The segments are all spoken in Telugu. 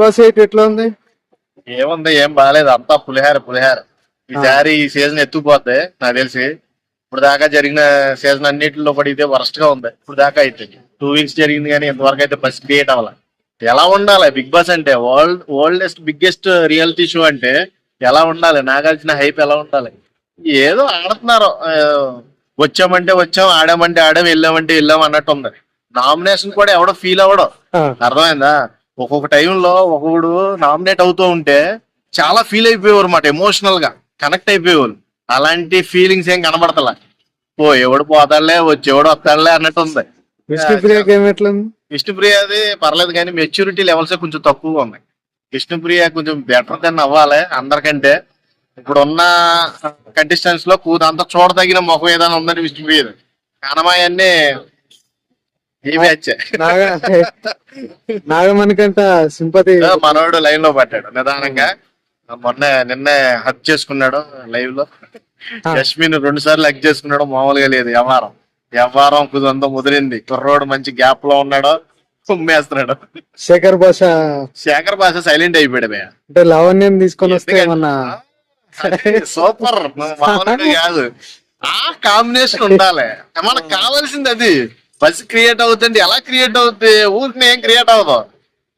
బాస్ ఎయిట్ ఎట్లా ఉంది? ఏముంది ఏం బాగాలేదు అంతా పులిహార పులిహార. ఈసారి ఈ సీజన్ ఎత్తుకుపోతే నాకు తెలిసి. ఇప్పుడు దాకా జరిగిన సీజన్ అన్నిటిలో ఇదే వరస్ట్గా ఉంది. ఇప్పుడు దాకా అయితే టూ వీక్స్ జరిగింది కానీ ఇంతవరకు అయితే బస్ క్రియేట్ అవ్వాలి. ఎలా ఉండాలి? బిగ్ బాస్ అంటే world oldest biggest reality show అంటే ఎలా ఉండాలి? నాగార్జున హైప్ ఎలా ఉండాలి? ఏదో ఆడుతున్నారు. వచ్చామంటే వచ్చాం ఆడామంటే ఆడాం వెళ్ళామంటే వెళ్ళాం అన్నట్టు ఉంది. నామినేషన్ కూడా ఎవడో ఫీల్ అవ్వడం. అర్థమైందా? ఒక్కొక్క టైంలో ఒక్కొక్కడు నామినేట్ అవుతూ ఉంటే చాలా ఫీల్ అయిపోయేవారు అన్నమాట ఎమోషనల్గా కనెక్ట్ అయిపోయేవారు. అలాంటి ఫీలింగ్స్ ఏం కనబడతలా? ఓ ఎవడు పోతాడులే వచ్చి ఎవడు వస్తాడులే అన్నట్టు ఉంది. విష్ణుప్రియ గేమ్ ఎట్లా ఉంది? విష్ణుప్రియ అది పర్లేదు కానీ మెచ్యూరిటీ లెవెల్స్ కొంచెం తక్కువగా ఉన్నాయి. విష్ణుప్రియ కొంచెం బెటర్ దెన్ అవ్వాలి అందరికంటే. ఇప్పుడు ఉన్న కంటెస్టెంట్స్లో కూత అంత చూడదగిన ముఖం ఏదైనా ఉందని విష్ణుప్రియ కనమాయన్ని ఏమి వచ్చాయి నాగ నాగమణి కంట సింపతి మనోడు లైన్లో పట్టాడు నిదానంగా మొన్న నిన్నే హక్ చేసుకున్నాడు లైవ్లో. యశ్మిన్ రెండు సార్లు హక్ చేసుకున్నాడు మామూలుగా లేదు వ్యవహారం వ్యవహారం కుదంతా ముదిరింది కుర్రోడు మంచి గ్యాప్లో ఉన్నాడు కుమ్మేస్తున్నాడు. శేఖర్ భాష శేఖర్ భాష సైలెంట్ అయిపోయాడు. అంటే లావణ్యం తీసుకొని వస్తే సూపర్ మామూలుగా కాదు. ఆ కాంబినేషన్ ఉండాలి. మనకు కావాల్సింది అది. బస్ క్రియేట్ అవుతుంది ఎలా క్రియేట్ అవుతుంది? ఊరికి ఏం క్రియేట్ అవ్వదు.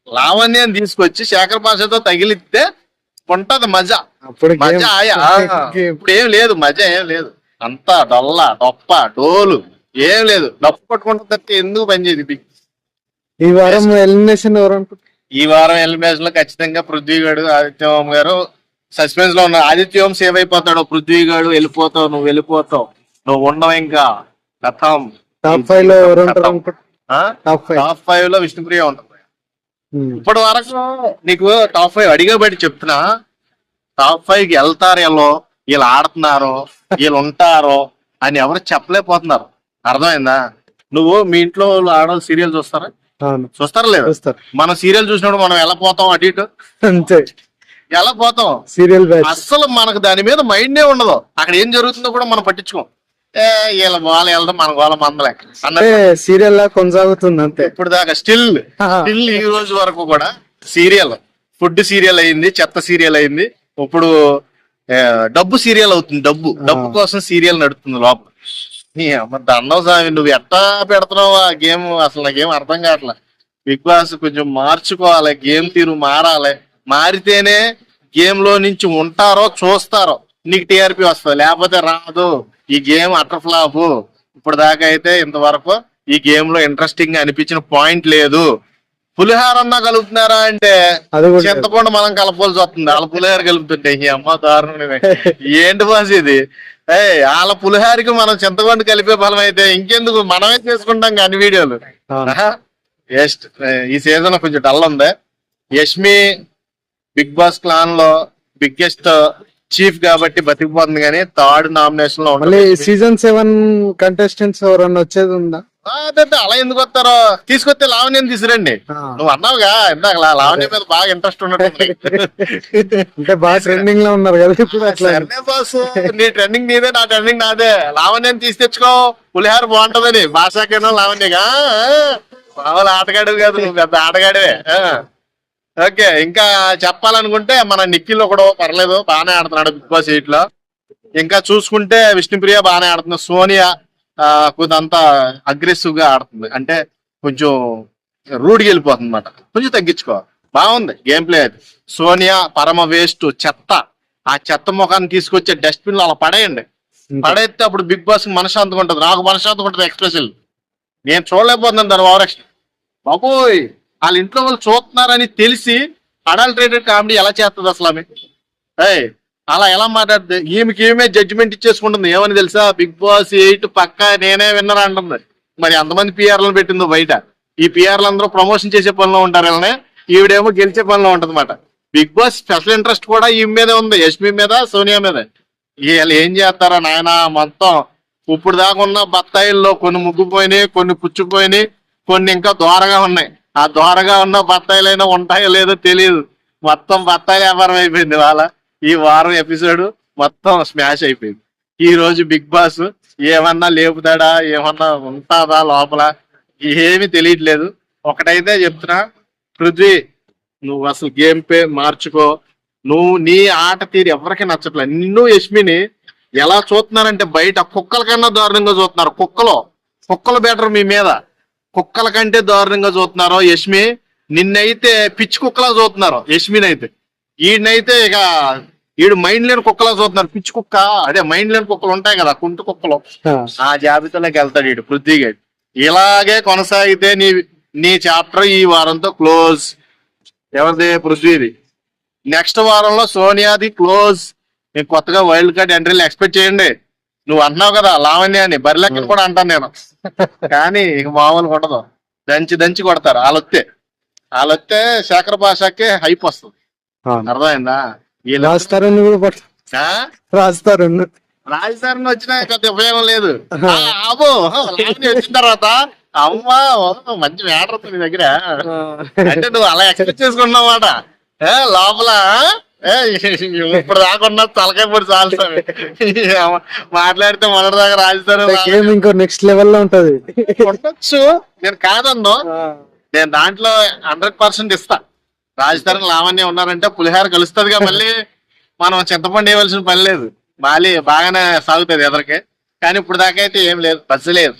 లావణ్యం తీసుకొచ్చి శేఖర్ భాషతో తగిలిస్తే ఉంటది మజా. మజా. ఇప్పుడు ఏం లేదు మజా ఏం లేదు. అంతా డొల్ల డొప్ప డోలు ఏం లేదు. డప్పు తప్పితే ఎందుకు పనిచేయదు బిగ్? ఈ వారం ఎలిమినేషన్ ఎవరు అనుకుంటారు ఈ వారం ఎలిమినేషన్లో ఖచ్చితంగా పృథ్వీ గారు ఆదిత్య ఓం గారు సస్పెన్స్లో ఉన్నారు. ఆదిత్య సేవ్ అయిపోతాడు. పృథ్వీ గారు వెళ్ళిపోతావు నువ్వు వెళ్ళిపోతావు. నువ్వు ఉండవు ఇంకా. కథం. టాప్ ఫైవ్లో ఎవరు ఉంటారు టాప్ ఫైవ్ టాప్ ఫైవ్లో విష్ణుప్రియ ఉంటుంది ఇప్పటి వరకు నీకు టాప్ ఫైవ్ అడిగా బట్టి చెప్తున్నా టాప్ ఫైవ్కి వెళ్తారు వీళ్ళు. వీళ్ళు ఆడుతున్నారు వీళ్ళు ఉంటారు అని ఎవరు చెప్పలేకపోతున్నారు. అర్థమైందా? నువ్వు మీ ఇంట్లో వాళ్ళు ఆడవాళ్ళు సీరియల్ చూస్తారా? చూస్తారా లేదా? మనం సీరియల్ చూసినప్పుడు మనం ఎలా పోతాం అటు ఇటు? అంతే. ఎలా పోతాం? సీరియల్ అస్సలు మనకు దాని మీద మైండే ఉండదు. అక్కడ ఏం జరుగుతుందో కూడా మనం పట్టించుకోం. వీళ్ళ వాళ్ళ వెళ్దాం మన వాళ్ళ మందలే. అంటే సీరియల్ లా కొనసాగుతుంది అంతే. ఇప్పుడు దాకా స్టిల్ స్టిల్ ఈ రోజు వరకు కూడా సీరియల్ ఫుడ్ సీరియల్ అయింది చెత్త సీరియల్ అయింది. ఇప్పుడు డబ్బు సీరియల్ అవుతుంది డబ్బు. డబ్బు కోసం సీరియల్ నడుస్తుంది లోపల. దండం స్వామి నువ్వు ఎట్టా పెడుతున్నావు? ఆ గేమ్ అసలు నాకేం అర్థం కావట్లే. బిగ్ బాస్ కొంచెం మార్చుకోవాలి గేమ్ తీరు మారాలి. మారితేనే గేమ్లో నుంచి ఉంటారో చూస్తారో. నీకు టీఆర్పీ వస్తుంది లేకపోతే రాదు. ఈ గేమ్ అటర్ ఫ్లాప్. ఇప్పుడు దాకా అయితే ఇంతవరకు ఈ గేమ్లో ఇంట్రెస్టింగ్ అనిపించిన పాయింట్ లేదు. పులిహార అన్నా కలుపుతున్నారా అంటే అది కూడా లేదు. చింతపండు మనం కలపాల్సి వస్తుంది. వాళ్ళ పులిహార కలుపుతుంటే ఈ అమ్మ దారుణమే. ఏంటి బాస్ ఇది? ఏ వాళ్ళ పులిహారకి మనం చింతపండు కలిపే బలం అయితే ఇంకెందుకు? మనమే చేసుకుంటాం కానీ వీడియోలు. వేస్ట్. ఈ సీజన్ కొంచెం డల్ ఉంది. యష్మి బిగ్ బాస్ క్లాన్లో బిగ్గెస్ట్ చీఫ్ కాబట్టి బతికిపోతుంది కానీ థర్డ్ నామినేషన్లో మళ్ళీ సీజన్ సెవెన్ కంటెస్టెంట్స్ ఎవరన్నా వచ్చేది ఉందా? అలా ఎందుకు వస్తారో? తీసుకొస్తే లావణ్యం తీసురండి. నువ్వు అన్నావుగా ఇందాక లావణ్యం మీద బాగా ఇంట్రెస్ట్ ఉన్నట్టు అంటే బాగా ట్రెండింగ్లో ఉన్నారు కదా ఇప్పుడు బాస్ నీ ట్రెండింగ్ నీదే నా ట్రెండింగ్ నాదే. లావణ్యం తీసి తెచ్చుకో. పులిహార బాగుంటదని. భాషకేనో లావణ్యగా. మామూలు ఆటగాడు కాదు నువ్వు పెద్ద ఆటగాడివే. ఓకే ఇంకా చెప్పాలనుకుంటే మన నిఖిల్ ఒకడు పర్లేదు బాగానే ఆడుతున్నాడు బిగ్ బాస్ ఎయిట్లో ఇంకా చూసుకుంటే విష్ణుప్రియ బాగానే ఆడుతుంది సోనియా కొంత అగ్రెసివ్గా ఆడుతుంది. అంటే కొంచెం రూడ్కి వెళ్ళిపోతుంది అనమాట కొంచెం తగ్గించుకో. బాగుంది గేమ్ ప్లే అది. సోనియా పరమ వేస్ట్ చెత్త. ఆ చెత్త ముఖాన్ని తీసుకొచ్చే డస్ట్బిన్లో అలా పడేయండి. పడేస్తే అప్పుడు బిగ్ బాస్ మనశాంతిగా ఉంటుంది. నాకు మనశాంతిగా ఉంటుంది ఎక్స్ప్రెషన్ నేను చూడలేకపోతున్నాను దాని ఓవరాక్షన్ బాబోయ్! వాళ్ళ ఇంట్లో వాళ్ళు చూస్తున్నారని తెలిసి అడల్ట్రేటెడ్ కామెడీ ఎలా చేస్తుంది అసలు ఆమె? ఏయ్ అలా ఎలా మాట్లాడుతుంది? ఈమెకి ఏమే జడ్జిమెంట్ ఇచ్చేసుకుంటుంది. ఏమని తెలుసా? బిగ్ బాస్ ఎయిట్ పక్క నేనే విన్నర్ అంటుంది. మరి ఎంతమంది పిఆర్లను పెట్టిందో బయట? ఈ పిఆర్లు అందరూ ప్రమోషన్ చేసే పనిలో ఉంటారు వీళ్ళని. ఈవిడేమో గెలిచే పనిలో ఉంటుంది మాట బిగ్ బాస్ స్పెషల్ ఇంట్రెస్ట్ కూడా ఈ మీదే ఉంది. యష్మి మీద? సోనియా మీద? వీళ్ళు ఏం చేస్తారో నాయన? మొత్తం ఇప్పుడు దాకా ఉన్న బత్తాయిల్లో కొన్ని ముగ్గుపోయినాయి కొన్ని పుచ్చిపోయినాయి కొన్ని ఇంకా దోరగా ఉన్నాయి. ఆ ద్వారగా ఉన్న బత్తాయిలైనా ఉంటాయో లేదో తెలియదు మొత్తం బత్తాయి వ్యాపారం అయిపోయింది వాళ్ళ ఈ వారం ఎపిసోడ్ మొత్తం స్మాష్ అయిపోయింది. ఈ రోజు బిగ్ బాస్ ఏమన్నా లేపుతాడా? ఏమన్నా ఉంటుందా లోపల? ఏమీ తెలియట్లేదు. ఒకటైతే చెప్తున్నా పృథ్వీ నువ్వు అసలు గేమ్ పే మార్చుకో. నువ్వు నీ ఆట తీరు ఎవరికి నచ్చట్లేదు. నిన్ను యష్మిని ఎలా చూస్తున్నారంటే బయట కుక్కల కన్నా దారుణంగా చూస్తున్నారు. కుక్కలు. కుక్కలు బెటర్ మీ మీద. కుక్కల కంటే దారుణంగా చూస్తున్నారు యష్మి నిన్నైతే పిచ్చి కుక్కలా చూస్తున్నారు యష్మిని అయితే ఈయనైతే ఇక ఈడు మైండ్ లేని కుక్కలా చూస్తున్నారు. పిచ్చి కుక్క అదే మైండ్ లేని కుక్కలు ఉంటాయి కదా కుంటు కుక్కలు. ఆ. జాబితాలోకి వెళ్తాడు వీడు పృథ్వీగాడు ఇలాగే కొనసాగితే నీ నీ చాప్టర్ ఈ వారంతో క్లోజ్. ఎవరిది? పృథ్వీది. నెక్స్ట్ వారంలో సోనియాది క్లోజ్. నేను కొత్తగా వైల్డ్ కార్డ్ ఎంట్రీలు ఎక్స్పెక్ట్ చేయండి. నువ్వు అంటున్నావు కదా లావణ్య అని. బరిలెక్కని కూడా అంటాను నేను. కానీ ఇక మామూలుగా ఉండదు. దంచి దంచి కొడతారు. వాళ్ళొత్తే వాళ్ళొత్తే శేఖర్ భాషకి హైప్ వస్తుంది. అర్థమైందా? ఆ? రాస్తారని రాజధాని వచ్చినా పెద్ద ఉపయోగం లేదు. ఆ, అబ్బో లావణ్య వచ్చిన తర్వాత అమ్మా మంచి మ్యాటర్ ఉంది నీ దగ్గర. అంటే నువ్వు అలా ఎక్స్పెక్ట్ చేసుకున్నావు మాట లోపల ఇప్పుడు దాకున్నా తలకాయ పొడి చాలుతావి మాట్లాడితే మొదటి దాకా గేమ్ ఇంకో నెక్స్ట్ లెవెల్లో ఉంటది? ఉండొచ్చు నేను కాదన్ను. నేను దాంట్లో హండ్రెడ్ పర్సెంట్ ఇస్తా. రాజధాని లావణ్య ఉన్నారంటే పులిహార కలుస్తుందిగా మళ్ళీ. మనం చింతపండు వేయవలసిన పని లేదు. మాలి బాగానే సాగుతుంది ఎదరికి. కానీ ఇప్పుడు దాకా అయితే ఏం లేదు. బస్సు లేదు.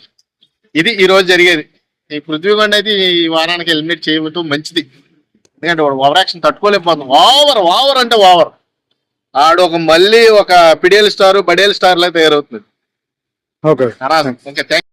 ఇది ఈ రోజు జరిగేది. ఈ పృథ్వీకొండ అయితే ఈ వారానికి ఎలిమినేట్ చేయటం మంచిది. ఎందుకంటే వాడు ఓవర్ యాక్షన్ తట్టుకోలేకపోతుంది. ఓవర్ ఓవర్ అంటే ఓవర్. ఆడు ఒక మళ్ళీ ఒక పిడియల్ స్టార్ బడేల్ స్టార్ లా తయారవుతుంది ఓకే. ఇంకా థాంక్